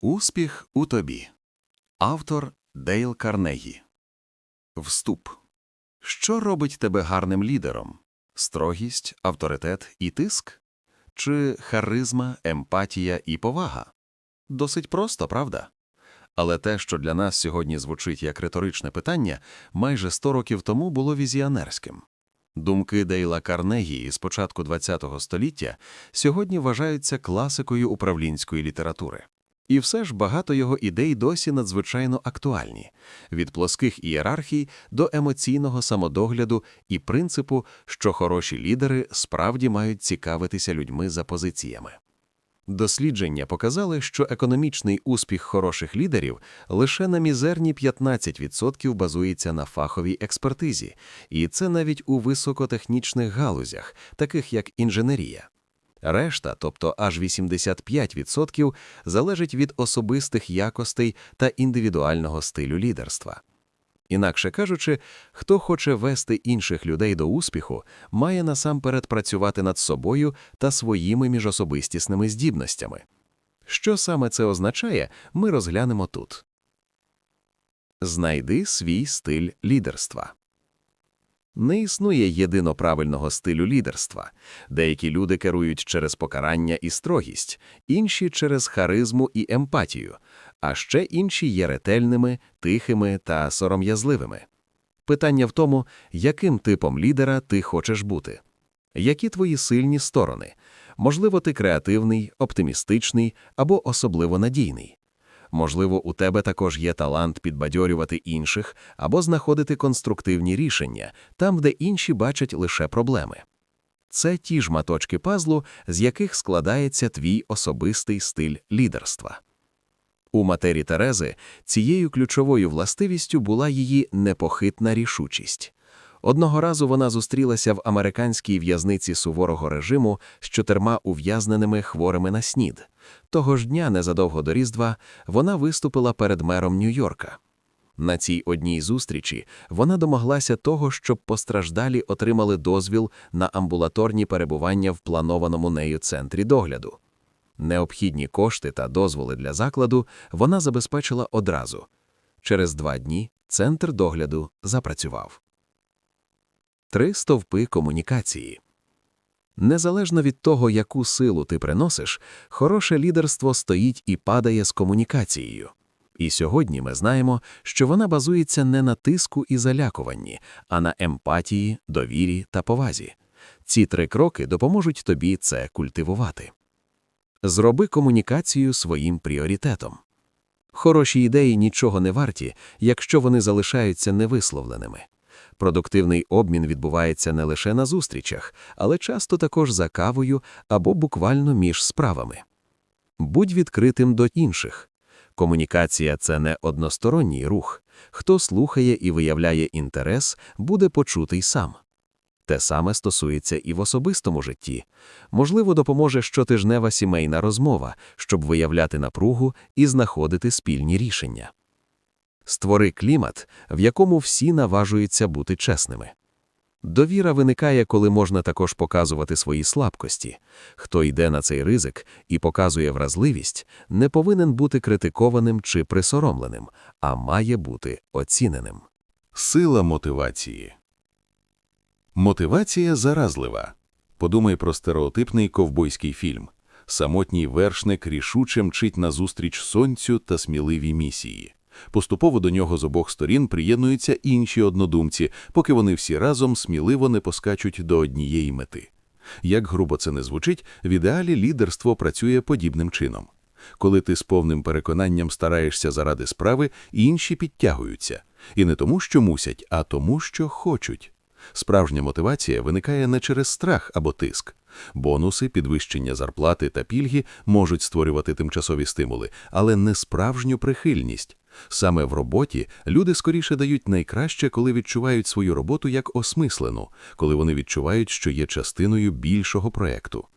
Успіх у тобі. Автор Дейл Карнегі. Вступ. Що робить тебе гарним лідером? Строгість, авторитет і тиск? Чи харизма, емпатія і повага? Досить просто, правда? Але те, що для нас сьогодні звучить як риторичне питання, майже 100 років тому було візіонерським. Думки Дейла Карнегі з початку ХХ століття сьогодні вважаються класикою управлінської літератури. І все ж багато його ідей досі надзвичайно актуальні – від плоских ієрархій до емоційного самодогляду і принципу, що хороші лідери справді мають цікавитися людьми за позиціями. Дослідження показали, що економічний успіх хороших лідерів лише на мізерні 15% базується на фаховій експертизі, і це навіть у високотехнічних галузях, таких як інженерія. Решта, тобто аж 85%, залежить від особистих якостей та індивідуального стилю лідерства. Інакше кажучи, хто хоче вести інших людей до успіху, має насамперед працювати над собою та своїми міжособистісними здібностями. Що саме це означає, ми розглянемо тут. Знайди свій стиль лідерства. Не існує єдино правильного стилю лідерства. Деякі люди керують через покарання і строгість, інші через харизму і емпатію, а ще інші є ретельними, тихими та сором'язливими. Питання в тому, яким типом лідера ти хочеш бути. Які твої сильні сторони? Можливо, ти креативний, оптимістичний або особливо надійний. Можливо, у тебе також є талант підбадьорювати інших або знаходити конструктивні рішення там, де інші бачать лише проблеми. Це ті ж маточки пазлу, з яких складається твій особистий стиль лідерства. У матері Терези цією ключовою властивістю була її непохитна рішучість. Одного разу вона зустрілася в американській в'язниці суворого режиму з чотирма ув'язненими хворими на снід. Того ж дня, незадовго до Різдва, вона виступила перед мером Нью-Йорка. На цій одній зустрічі вона домоглася того, щоб постраждалі отримали дозвіл на амбулаторні перебування в планованому нею центрі догляду. Необхідні кошти та дозволи для закладу вона забезпечила одразу. Через два дні центр догляду запрацював. Три стовпи комунікації. Незалежно від того, яку силу ти приносиш, хороше лідерство стоїть і падає з комунікацією. І сьогодні ми знаємо, що вона базується не на тиску і залякуванні, а на емпатії, довірі та повазі. Ці три кроки допоможуть тобі це культивувати. Зроби комунікацію своїм пріоритетом. Хороші ідеї нічого не варті, якщо вони залишаються невисловленими. Продуктивний обмін відбувається не лише на зустрічах, але часто також за кавою або буквально між справами. Будь відкритим до інших. Комунікація це не односторонній рух. Хто слухає і виявляє інтерес, буде почутий сам. Те саме стосується і в особистому житті. Можливо, допоможе щотижнева сімейна розмова, щоб виявляти напругу і знаходити спільні рішення. Створи клімат, в якому всі наважуються бути чесними. Довіра виникає, коли можна також показувати свої слабкості. Хто йде на цей ризик і показує вразливість, не повинен бути критикованим чи присоромленим, а має бути оціненим. Сила мотивації. Мотивація заразлива. Подумай про стереотипний ковбойський фільм. Самотній вершник рішуче мчить назустріч сонцю та сміливій місії. Поступово до нього з обох сторін приєднуються інші однодумці, поки вони всі разом сміливо не поскачуть до однієї мети. Як грубо це не звучить, в ідеалі лідерство працює подібним чином. Коли ти з повним переконанням стараєшся заради справи, інші підтягуються. І не тому, що мусять, а тому, що хочуть. Справжня мотивація виникає не через страх або тиск. Бонуси, підвищення зарплати та пільги можуть створювати тимчасові стимули, але не справжню прихильність. Саме в роботі люди скоріше дають найкраще, коли відчувають свою роботу як осмислену, коли вони відчувають, що є частиною більшого проекту.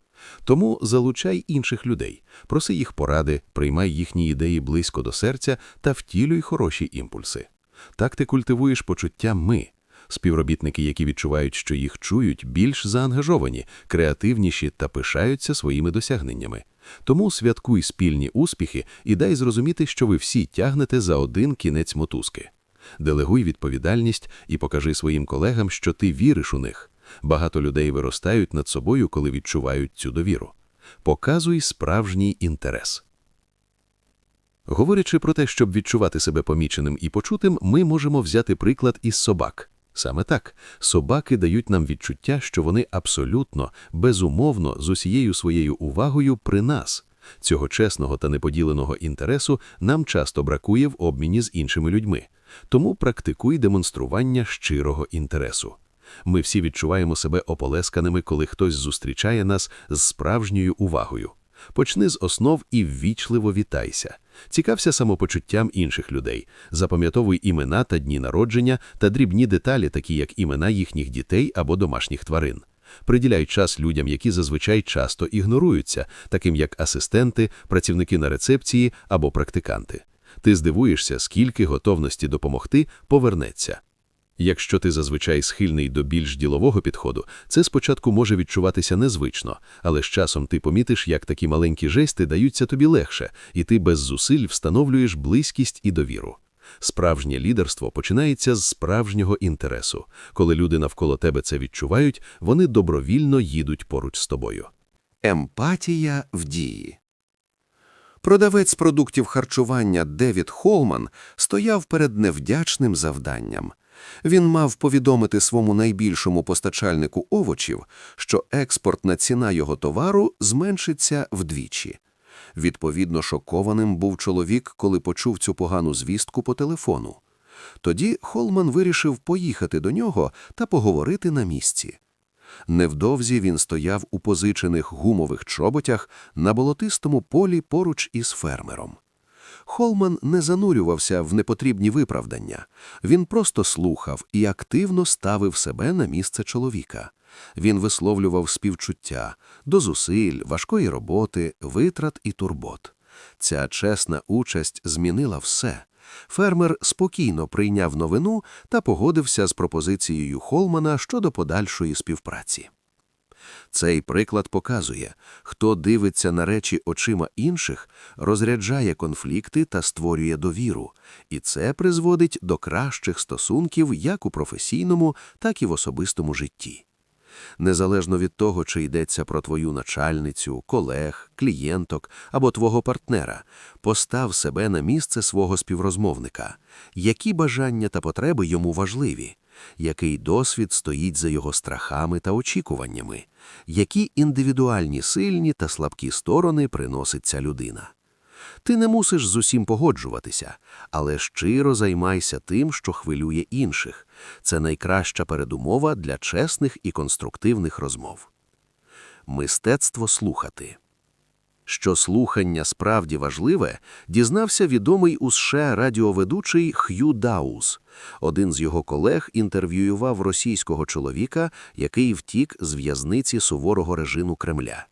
Тому залучай інших людей, проси їх поради, приймай їхні ідеї близько до серця та втілюй хороші імпульси. Так ти культивуєш почуття ми. Співробітники, які відчувають, що їх чують, більш заангажовані, креативніші та пишаються своїми досягненнями. Тому святкуй спільні успіхи і дай зрозуміти, що ви всі тягнете за один кінець мотузки. Делегуй відповідальність і покажи своїм колегам, що ти віриш у них. Багато людей виростають над собою, коли відчувають цю довіру. Показуй справжній інтерес. Говорячи про те, щоб відчувати себе поміченим і почутим, ми можемо взяти приклад із собак. Саме так, собаки дають нам відчуття, що вони абсолютно, безумовно, з усією своєю увагою при нас. Цього чесного та неподіленого інтересу нам часто бракує в обміні з іншими людьми. Тому практикуй демонстрування щирого інтересу. Ми всі відчуваємо себе ополесканими, коли хтось зустрічає нас з справжньою увагою. Почни з основ і ввічливо вітайся. Цікався самопочуттям інших людей. Запам'ятовуй імена та дні народження та дрібні деталі, такі як імена їхніх дітей або домашніх тварин. Приділяй час людям, які зазвичай часто ігноруються, таким як асистенти, працівники на рецепції або практиканти. Ти здивуєшся, скільки готовності допомогти повернеться. Якщо ти зазвичай схильний до більш ділового підходу, це спочатку може відчуватися незвично, але з часом ти помітиш, як такі маленькі жести даються тобі легше, і ти без зусиль встановлюєш близькість і довіру. Справжнє лідерство починається з справжнього інтересу. Коли люди навколо тебе це відчувають, вони добровільно їдуть поруч з тобою. Емпатія в дії. Продавець продуктів харчування Девід Холман стояв перед невдячним завданням. Він мав повідомити своєму найбільшому постачальнику овочів, що експортна ціна його товару зменшиться вдвічі. Відповідно, шокованим був чоловік, коли почув цю погану звістку по телефону. Тоді Холман вирішив поїхати до нього та поговорити на місці. Невдовзі він стояв у позичених гумових чоботях на болотистому полі поруч із фермером. Холман не занурювався в непотрібні виправдання. Він просто слухав і активно ставив себе на місце чоловіка. Він висловлював співчуття до зусиль, важкої роботи, витрат і турбот. Ця чесна участь змінила все. Фермер спокійно прийняв новину та погодився з пропозицією Холмана щодо подальшої співпраці. Цей приклад показує, хто дивиться на речі очима інших, розряджає конфлікти та створює довіру, і це призводить до кращих стосунків як у професійному, так і в особистому житті. Незалежно від того, чи йдеться про твою начальницю, колег, клієнток або твого партнера, постав себе на місце свого співрозмовника, які бажання та потреби йому важливі, який досвід стоїть за його страхами та очікуваннями, які індивідуальні сильні та слабкі сторони приносить ця людина. Ти не мусиш з усім погоджуватися, але щиро займайся тим, що хвилює інших. Це найкраща передумова для чесних і конструктивних розмов. Мистецтво слухати. Що слухання справді важливе, дізнався відомий у США радіоведучий Х'ю Дауз. Один з його колег інтерв'юював російського чоловіка, який втік з в'язниці суворого режиму Кремля.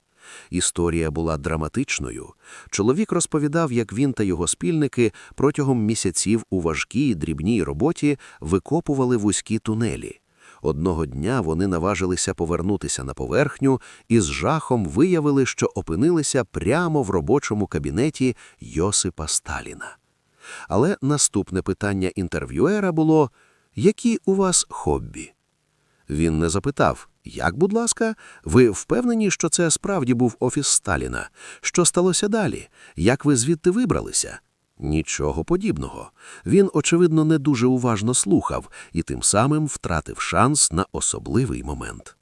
Історія була драматичною. Чоловік розповідав, як він та його спільники протягом місяців у важкій дрібній роботі викопували вузькі тунелі. Одного дня вони наважилися повернутися на поверхню і з жахом виявили, що опинилися прямо в робочому кабінеті Йосипа Сталіна. Але наступне питання інтерв'юера було «Які у вас хобі?» Він не запитав, як, будь ласка, ви впевнені, що це справді був офіс Сталіна? Що сталося далі? Як ви звідти вибралися? Нічого подібного. Він, очевидно, не дуже уважно слухав і тим самим втратив шанс на особливий момент.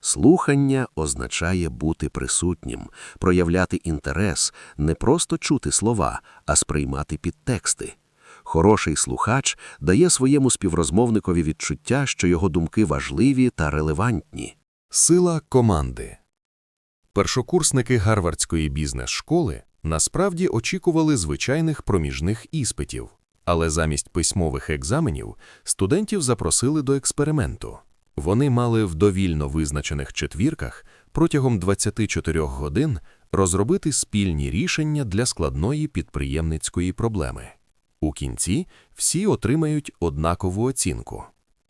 Слухання означає бути присутнім, проявляти інтерес, не просто чути слова, а сприймати підтексти. Хороший слухач дає своєму співрозмовникові відчуття, що його думки важливі та релевантні. Сила команди. Першокурсники Гарвардської бізнес-школи насправді очікували звичайних проміжних іспитів, але замість письмових екзаменів студентів запросили до експерименту. Вони мали в довільно визначених четвірках протягом 24 годин розробити спільні рішення для складної підприємницької проблеми. У кінці всі отримають однакову оцінку.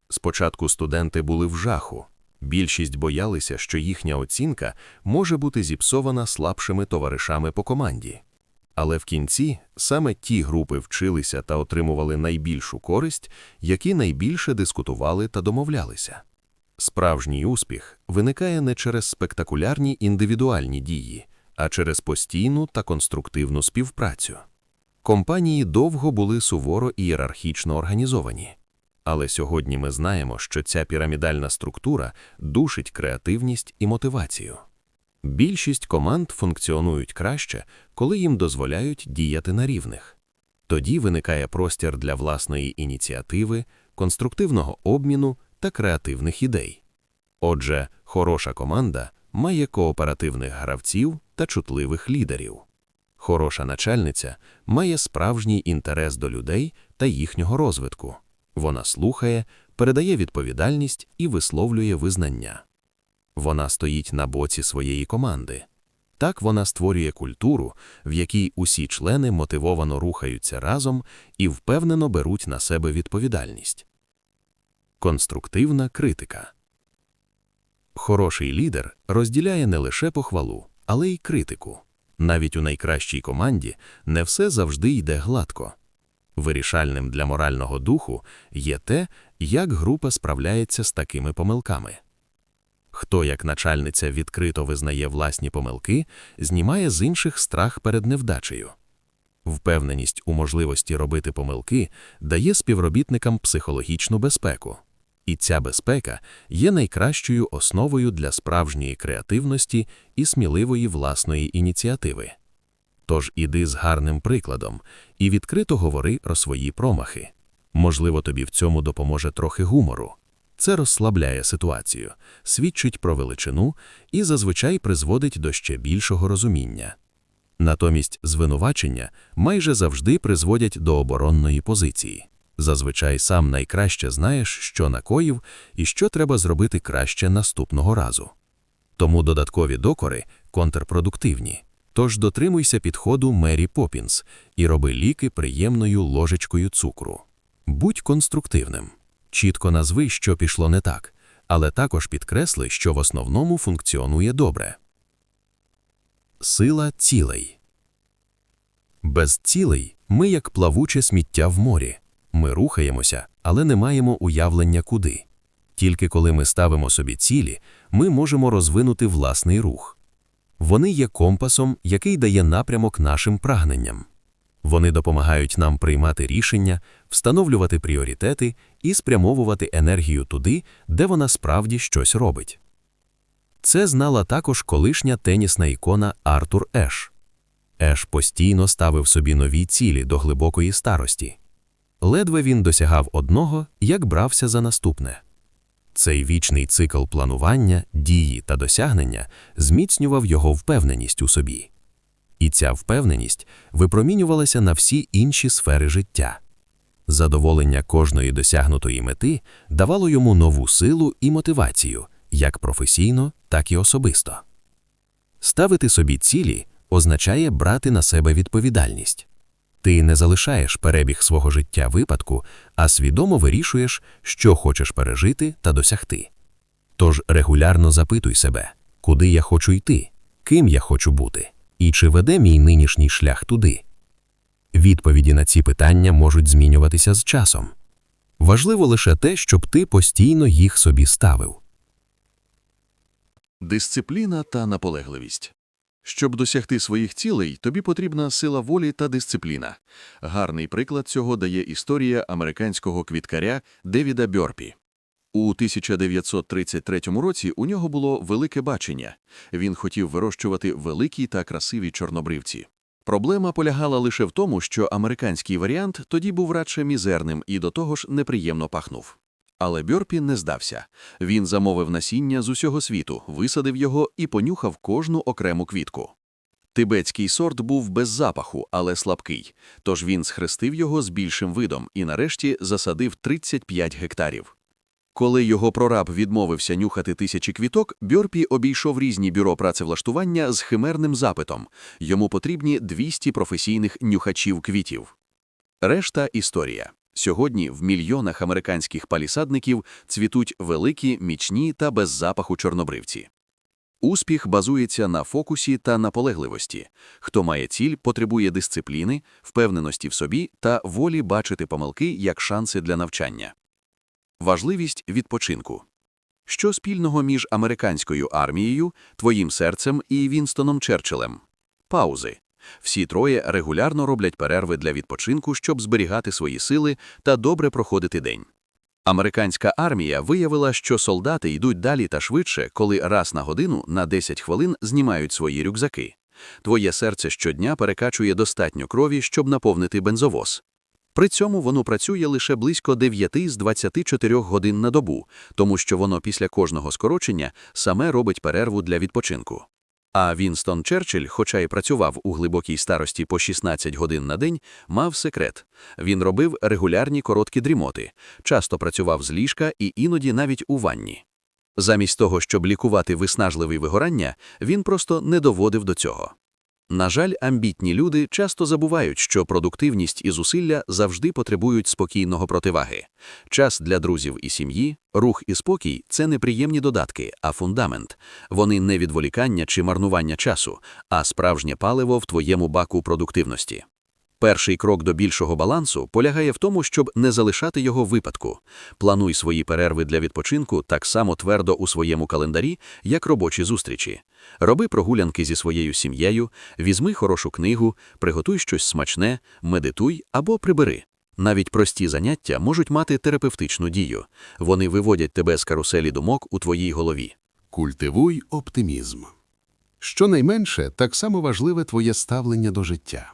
Спочатку студенти були в жаху. Більшість боялися, що їхня оцінка може бути зіпсована слабшими товаришами по команді. Але в кінці саме ті групи вчилися та отримували найбільшу користь, які найбільше дискутували та домовлялися. Справжній успіх виникає не через спектакулярні індивідуальні дії, а через постійну та конструктивну співпрацю. Компанії довго були суворо ієрархічно організовані. Але сьогодні ми знаємо, що ця пірамідальна структура душить креативність і мотивацію. Більшість команд функціонують краще, коли їм дозволяють діяти на рівних. Тоді виникає простір для власної ініціативи, конструктивного обміну та креативних ідей. Отже, хороша команда має кооперативних гравців та чутливих лідерів. Хороша начальниця має справжній інтерес до людей та їхнього розвитку. Вона слухає, передає відповідальність і висловлює визнання. Вона стоїть на боці своєї команди. Так вона створює культуру, в якій усі члени мотивовано рухаються разом і впевнено беруть на себе відповідальність. Конструктивна критика Хороший лідер розділяє не лише похвалу, але й критику. Навіть у найкращій команді не все завжди йде гладко. Вирішальним для морального духу є те, як група справляється з такими помилками. Хто, як начальниця, відкрито визнає власні помилки, знімає з інших страх перед невдачею. Впевненість у можливості робити помилки дає співробітникам психологічну безпеку. І ця безпека є найкращою основою для справжньої креативності і сміливої власної ініціативи. Тож іди з гарним прикладом і відкрито говори про свої промахи. Можливо, тобі в цьому допоможе трохи гумору. Це розслабляє ситуацію, свідчить про величину і зазвичай призводить до ще більшого розуміння. Натомість звинувачення майже завжди призводять до оборонної позиції. Зазвичай сам найкраще знаєш, що накоїв і що треба зробити краще наступного разу. Тому додаткові докори контрпродуктивні. Тож дотримуйся підходу Мері Поппінс і роби ліки приємною ложечкою цукру. Будь конструктивним. Чітко назви, що пішло не так, але також підкресли, що в основному функціонує добре. Сила цілей. Без цілей ми як плавуче сміття в морі. Ми рухаємося, але не маємо уявлення куди. Тільки коли ми ставимо собі цілі, ми можемо розвинути власний рух. Вони є компасом, який дає напрямок нашим прагненням. Вони допомагають нам приймати рішення, встановлювати пріоритети і спрямовувати енергію туди, де вона справді щось робить. Це знала також колишня тенісна ікона Артур Еш. Еш постійно ставив собі нові цілі до глибокої старості. Ледве він досягав одного, як брався за наступне. Цей вічний цикл планування, дії та досягнення зміцнював його впевненість у собі. І ця впевненість випромінювалася на всі інші сфери життя. Задоволення кожної досягнутої мети давало йому нову силу і мотивацію, як професійно, так і особисто. Ставити собі цілі означає брати на себе відповідальність. Ти не залишаєш перебіг свого життя випадку, а свідомо вирішуєш, що хочеш пережити та досягти. Тож регулярно запитуй себе, куди я хочу йти, ким я хочу бути, і чи веде мій нинішній шлях туди. Відповіді на ці питання можуть змінюватися з часом. Важливо лише те, щоб ти постійно їх собі ставив. Дисципліна та наполегливість. Щоб досягти своїх цілей, тобі потрібна сила волі та дисципліна. Гарний приклад цього дає історія американського квіткаря Девіда Бьорпі. У 1933 році у нього було велике бачення. Він хотів вирощувати великі та красиві чорнобривці. Проблема полягала лише в тому, що американський варіант тоді був радше мізерним і до того ж неприємно пахнув. Але Бьорпі не здався. Він замовив насіння з усього світу, висадив його і понюхав кожну окрему квітку. Тибетський сорт був без запаху, але слабкий, тож він схрестив його з більшим видом і нарешті засадив 35 гектарів. Коли його прораб відмовився нюхати тисячі квіток, Бьорпі обійшов різні бюро працевлаштування з химерним запитом. Йому потрібні 200 професійних нюхачів квітів. Решта – історія. Сьогодні в мільйонах американських палісадників цвітуть великі, мічні та без запаху чорнобривці. Успіх базується на фокусі та наполегливості. Хто має ціль, потребує дисципліни, впевненості в собі та волі бачити помилки як шанси для навчання. Важливість відпочинку. Що спільного між американською армією, твоїм серцем і Вінстоном Черчиллем? Паузи. Всі троє регулярно роблять перерви для відпочинку, щоб зберігати свої сили та добре проходити день. Американська армія виявила, що солдати йдуть далі та швидше, коли раз на годину на 10 хвилин знімають свої рюкзаки. Твоє серце щодня перекачує достатньо крові, щоб наповнити бензовоз. При цьому воно працює лише близько 9 з 24 годин на добу, тому що воно після кожного скорочення саме робить перерву для відпочинку. А Вінстон Черчилль, хоча й працював у глибокій старості по 16 годин на день, мав секрет. Він робив регулярні короткі дрімоти, часто працював з ліжка і іноді навіть у ванні. Замість того, щоб лікувати виснажливі вигорання, він просто не доводив до цього. На жаль, амбітні люди часто забувають, що продуктивність і зусилля завжди потребують спокійного противаги. Час для друзів і сім'ї, рух і спокій це не приємні додатки, а фундамент. Вони не відволікання чи марнування часу, а справжнє паливо в твоєму баку продуктивності. Перший крок до більшого балансу полягає в тому, щоб не залишати його випадку. Плануй свої перерви для відпочинку так само твердо у своєму календарі, як робочі зустрічі. Роби прогулянки зі своєю сім'єю, візьми хорошу книгу, приготуй щось смачне, медитуй або прибери. Навіть прості заняття можуть мати терапевтичну дію. Вони виводять тебе з каруселі думок у твоїй голові. Культивуй оптимізм. Щонайменше, так само важливе твоє ставлення до життя.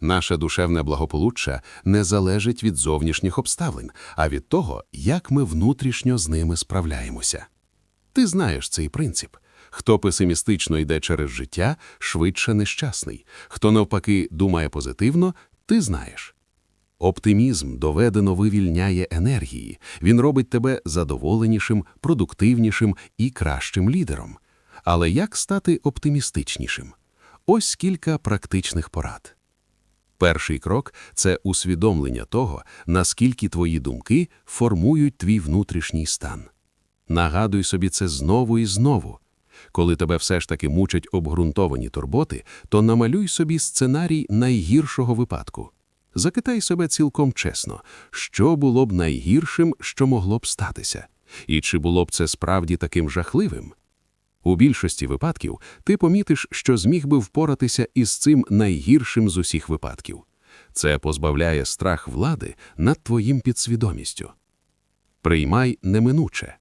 Наше душевне благополуччя не залежить від зовнішніх обставин, а від того, як ми внутрішньо з ними справляємося. Ти знаєш цей принцип. Хто песимістично йде через життя, швидше нещасний. Хто навпаки думає позитивно, ти знаєш. Оптимізм доведено вивільняє енергії, він робить тебе задоволенішим, продуктивнішим і кращим лідером. Але як стати оптимістичнішим? Ось кілька практичних порад. Перший крок це усвідомлення того, наскільки твої думки формують твій внутрішній стан. Нагадуй собі це знову і знову. Коли тебе все ж таки мучать обґрунтовані турботи, то намалюй собі сценарій найгіршого випадку. Закитай себе цілком чесно, що було б найгіршим, що могло б статися, і чи було б це справді таким жахливим. У більшості випадків ти помітиш, що зміг би впоратися із цим найгіршим з усіх випадків. Це позбавляє страх влади над твоїм підсвідомістю. Приймай неминуче.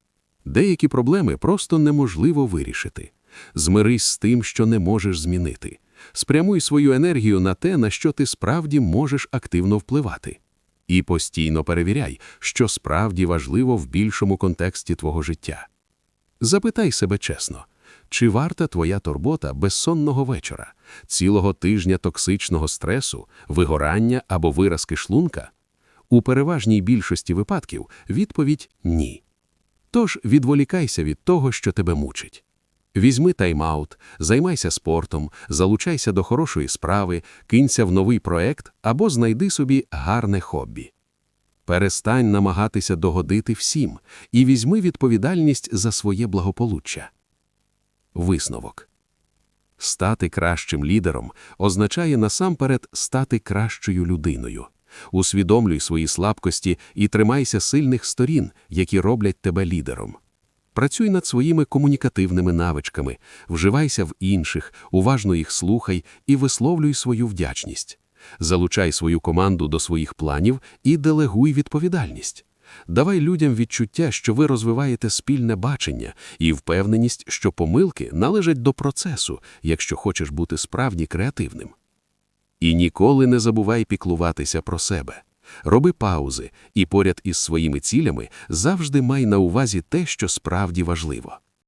Деякі проблеми просто неможливо вирішити. Змирись з тим, що не можеш змінити. Спрямуй свою енергію на те, на що ти справді можеш активно впливати. І постійно перевіряй, що справді важливо в більшому контексті твого життя. Запитай себе чесно, чи варта твоя турбота безсонного вечора, цілого тижня токсичного стресу, вигорання або виразки шлунка? У переважній більшості випадків відповідь ні. Тож відволікайся від того, що тебе мучить. Візьми тайм-аут, займайся спортом, залучайся до хорошої справи, кинься в новий проект або знайди собі гарне хобі. Перестань намагатися догодити всім і візьми відповідальність за своє благополуччя. Висновок. Стати кращим лідером означає насамперед стати кращою людиною. Усвідомлюй свої слабкості і тримайся сильних сторін, які роблять тебе лідером. Працюй над своїми комунікативними навичками, вживайся в інших, уважно їх слухай і висловлюй свою вдячність. Залучай свою команду до своїх планів і делегуй відповідальність. Давай людям відчуття, що ви розвиваєте спільне бачення і впевненість, що помилки належать до процесу, якщо хочеш бути справді креативним. І ніколи не забувай піклуватися про себе. Роби паузи і поряд із своїми цілями завжди май на увазі те, що справді важливо.